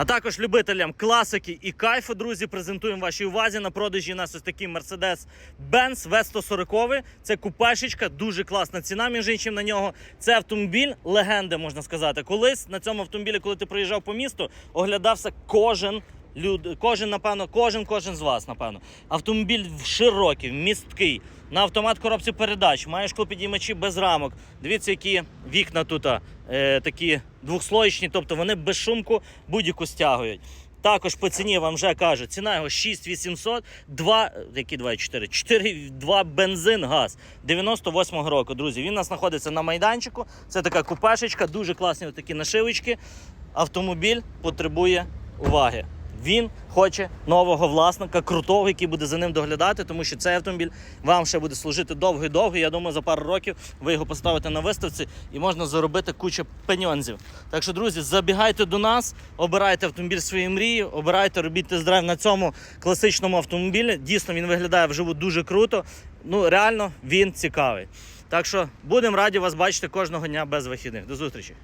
А також любителям класики і кайфу, друзі, презентуємо вашій увазі на продажі у нас ось такий Mercedes-Benz V140. Це купешечка, дуже класна ціна, між іншим на нього. Це автомобіль легенди, можна сказати. Колись на цьому автомобілі, коли ти проїжджав по місту, оглядався кожен. Люд, кожен, напевно, кожен, кожен з вас, напевно. Автомобіль широкий, місткий, на автомат коробці передач, маєш підіймачі без рамок. Дивіться, які вікна тут е, такі двохслоєчні, тобто вони без шумку будь-яку стягують. Також по ціні вам вже кажу, ціна його 6800, 2, які 2,4, 4,2 бензин, газ 98-го року, друзі. Він у нас знаходиться на майданчику. Це така купешечка, дуже класні такі нашивочки. Автомобіль потребує уваги. Він хоче нового власника, крутого, який буде за ним доглядати, тому що цей автомобіль вам ще буде служити довго і довго. Я думаю, за пару років ви його поставите на виставці і можна заробити кучу пеньонзів. Так що, друзі, забігайте до нас, обирайте автомобіль своєї мрії, обирайте, робіть тест-драйв на цьому класичному автомобілі. Дійсно, він виглядає вживу дуже круто. Ну, реально, він цікавий. Так що будемо раді вас бачити кожного дня без вихідних. До зустрічі!